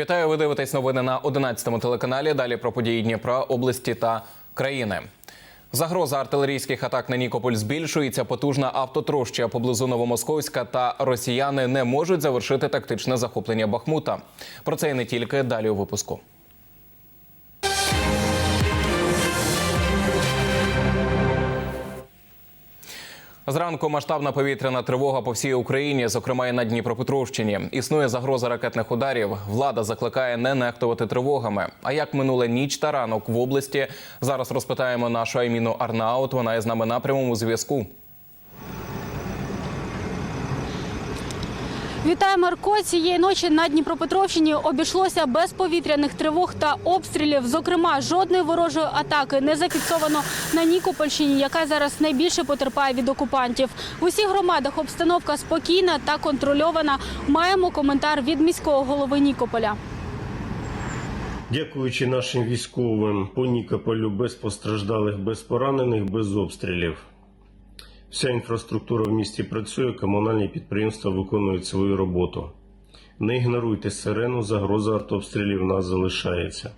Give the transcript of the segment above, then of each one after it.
Вітаю, ви дивитесь новини на 11-му телеканалі. Далі про події Дніпра, області та країни. Загроза артилерійських атак на Нікополь збільшується. Потужна автотроща поблизу Новомосковська та росіяни не можуть завершити тактичне захоплення Бахмута. Про це і не тільки далі у випуску. Зранку масштабна повітряна тривога по всій Україні, зокрема і на Дніпропетровщині. Існує загроза ракетних ударів. Влада закликає не нехтувати тривогами. А як минула ніч та ранок в області? Зараз розпитаємо нашу Айміну Арнаут. Вона є з нами на прямому зв'язку. Вітаю, Марко. Цієї ночі на Дніпропетровщині обійшлося без повітряних тривог та обстрілів. Зокрема, жодної ворожої атаки не зафіксовано на Нікопольщині, яка зараз найбільше потерпає від окупантів. В усіх громадах обстановка спокійна та контрольована. Маємо коментар від міського голови Нікополя. Дякуючи нашим військовим по Нікополю без постраждалих, без поранених, без обстрілів. Вся інфраструктура в місті працює, комунальні підприємства виконують свою роботу. Не ігноруйте сирену, загроза артобстрілів нас залишається.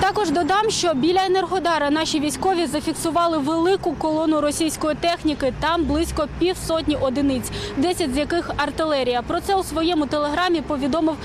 Також додам, що біля енергодара наші військові зафіксували велику колону російської техніки. Там близько півсотні одиниць, 10 з яких артилерія. Про це у своєму телеграмі повідомив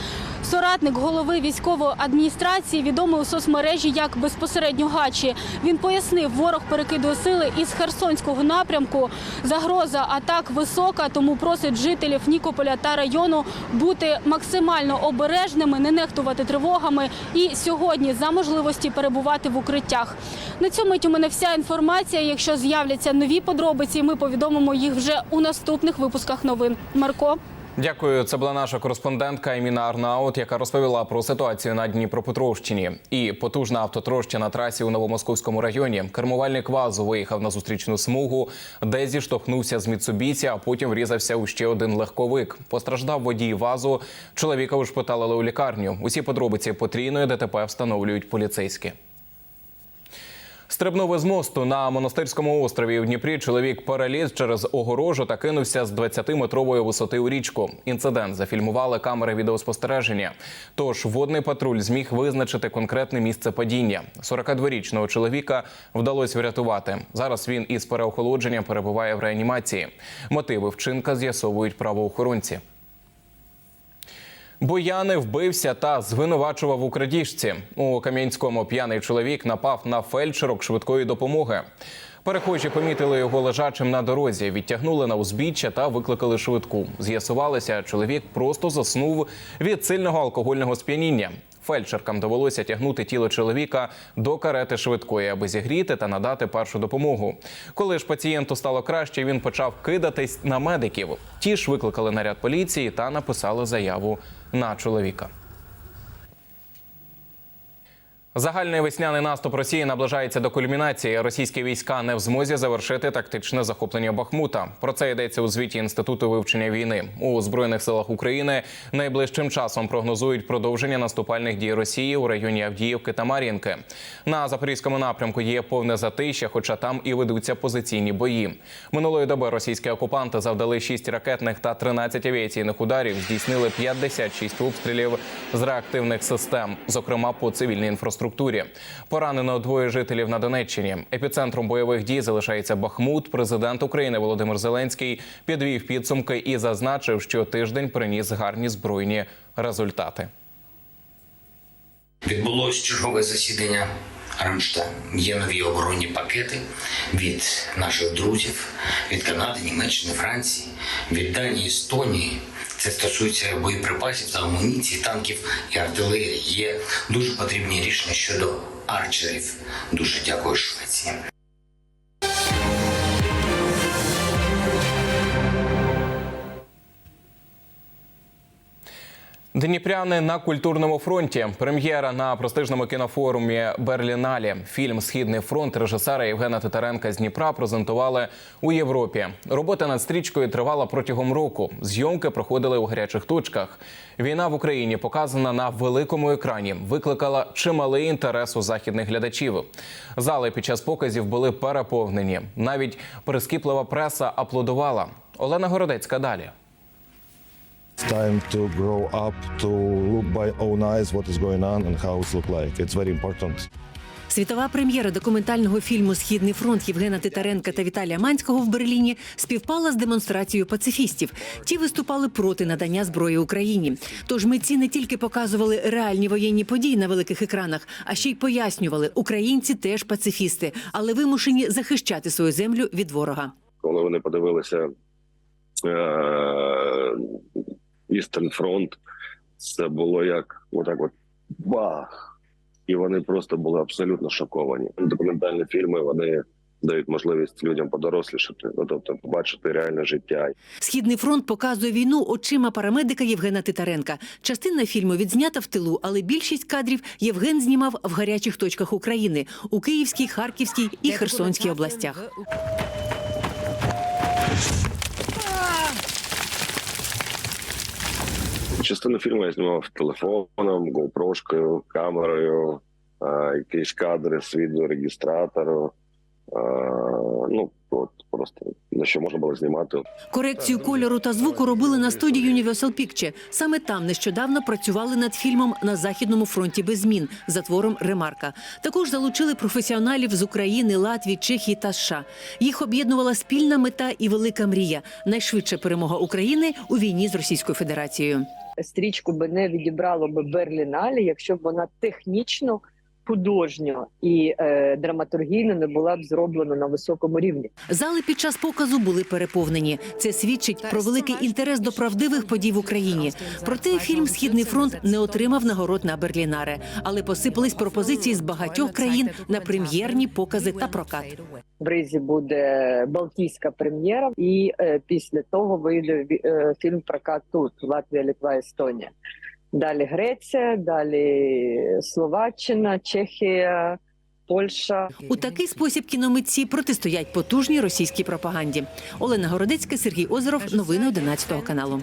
соратник голови військової адміністрації, відомий у соцмережі як безпосередньо Гачі. Він пояснив, ворог перекидує сили із Херсонського напрямку. Загроза атак висока, тому просить жителів Нікополя та району бути максимально обережними, не нехтувати тривогами і сьогодні за можливості перебувати в укриттях. На цьому у мене вся інформація. Якщо з'являться нові подробиці, ми повідомимо їх вже у наступних випусках новин. Марко. Дякую. Це була наша кореспондентка Еміна Арнаут, яка розповіла про ситуацію на Дніпропетровщині. І потужна автотроща на трасі у Новомосковському районі. Кермувальник вазу виїхав на зустрічну смугу, де зіштовхнувся з Міцубісі, а потім врізався у ще один легковик. Постраждав водій вазу. Чоловіка ушпиталили у лікарню. Усі подробиці потрійної ДТП встановлюють поліцейські. Стрибнув із мосту на монастирському острові у Дніпрі. Чоловік переліз через огорожу та кинувся з 20-метрової висоти у річку. Інцидент зафільмували камери відеоспостереження. Тож водний патруль зміг визначити конкретне місце падіння. 42-річного чоловіка вдалося врятувати. Зараз він із переохолодженням перебуває в реанімації. Мотиви вчинка з'ясовують правоохоронці. Бояни вбився та звинувачував у крадіжці. У Кам'янському п'яний чоловік напав на фельдшерок швидкої допомоги. Перехожі помітили його лежачим на дорозі, відтягнули на узбіччя та викликали швидку. З'ясувалося, чоловік просто заснув від сильного алкогольного сп'яніння. Фельдшеркам довелося тягнути тіло чоловіка до карети швидкої, аби зігріти та надати першу допомогу. Коли ж пацієнту стало краще, він почав кидатись на медиків. Ті ж викликали наряд поліції та написали заяву на чоловіка. Загальний весняний наступ Росії наближається до кульмінації. Російські війська не в змозі завершити тактичне захоплення Бахмута. Про це йдеться у звіті інституту вивчення війни у збройних силах України. Найближчим часом прогнозують продовження наступальних дій Росії у районі Авдіївки та Мар'їнки. На запорізькому напрямку є повне затища, хоча там і ведуться позиційні бої. Минулої доби російські окупанти завдали 6 ракетних та 13 авіаційних ударів. Здійснили 56 обстрілів з реактивних систем, зокрема по цивільній інфраструктурі. Поранено двоє жителів на Донеччині. Епіцентром бойових дій залишається Бахмут. Президент України Володимир Зеленський підвів підсумки і зазначив, що тиждень приніс гарні збройні результати. Відбулось чергове засідання Рамштайн. Є нові оборонні пакети від наших друзів, від Канади, Німеччини, Франції, від Данії, Естонії. Це стосується боєприпасів та амуніції, танків і артилерії. Є дуже потрібні рішення щодо арчерів. Дуже дякую Швеції. Дніпряни на культурному фронті. Прем'єра на престижному кінофорумі Берліналі. Фільм Східний фронт режисера Євгена Титаренка з Дніпра презентували у Європі. Робота над стрічкою тривала протягом року. Зйомки проходили у гарячих точках. Війна в Україні показана на великому екрані. Викликала чималий інтерес у західних глядачів. Зали під час показів були переповнені. Навіть прискіплива преса аплодувала. Олена Городецька далі. Time to grow up, to look by own eyes what is going on and how it look like. It's very important. Світова прем'єра документального фільму Східний фронт Євгена Титаренка та Віталія Манського в Берліні співпала з демонстрацією пацифістів. Ті виступали проти надання зброї Україні. Тож митці не тільки показували реальні воєнні події на великих екранах, а ще й пояснювали, українці теж пацифісти, але вимушені захищати свою землю від ворога. коли вони подивилися е- Eastern Front, це було як отак от бах. І вони просто були абсолютно шоковані. Документальні фільми вони дають можливість людям подорослішати, ну тобто побачити реальне життя. Східний фронт показує війну очима парамедика Євгена Титаренка. Частина фільму відзнята в тилу, але більшість кадрів Євген знімав в гарячих точках України у Київській, Харківській і Херсонській областях. Частину фільму я знімав телефоном, GoPro-шкою, камерою, якісь кадри з відеорегістратору. Ну от просто на що можна було знімати. Корекцію кольору та звуку робили на студії Universal Picture. Саме там нещодавно працювали над фільмом на західному фронті без змін за твором Ремарка. Також залучили професіоналів з України, Латвії, Чехії та США. Їх об'єднувала спільна мета і велика мрія найшвидша перемога України у війні з Російською Федерацією. Стрічку би не відібрало би Берліналі, якщо б вона технічно, художньо і е, драматургійно не була б зроблена на високому рівні. Зали під час показу були переповнені. Це свідчить про великий інтерес до правдивих подій в Україні. Проте фільм Східний фронт не отримав нагород на Берлінаре, але посипались пропозиції з багатьох країн на прем'єрні покази та прокат. В Ризі буде Балтійська прем'єра, і е, після того вийде е, фільм прокат тут Латвія, Литва, Естонія. Далі Греція, далі Словаччина, Чехія, Польща. У такий спосіб кіномитці протистоять потужній російській пропаганді. Олена Городецька, Сергій Озеров. Новини 11 каналу.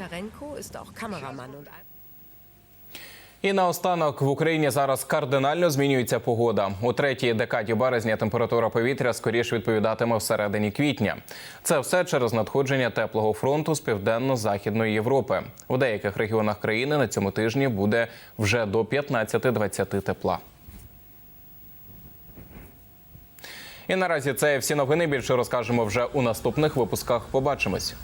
І наостанок в Україні зараз кардинально змінюється погода. У третій декаді березня температура повітря скоріше відповідатиме всередині квітня. Це все через надходження теплого фронту з південно-західної Європи. У деяких регіонах країни на цьому тижні буде вже до 15-20 тепла. І наразі це всі новини. Більше розкажемо вже у наступних випусках. Побачимось.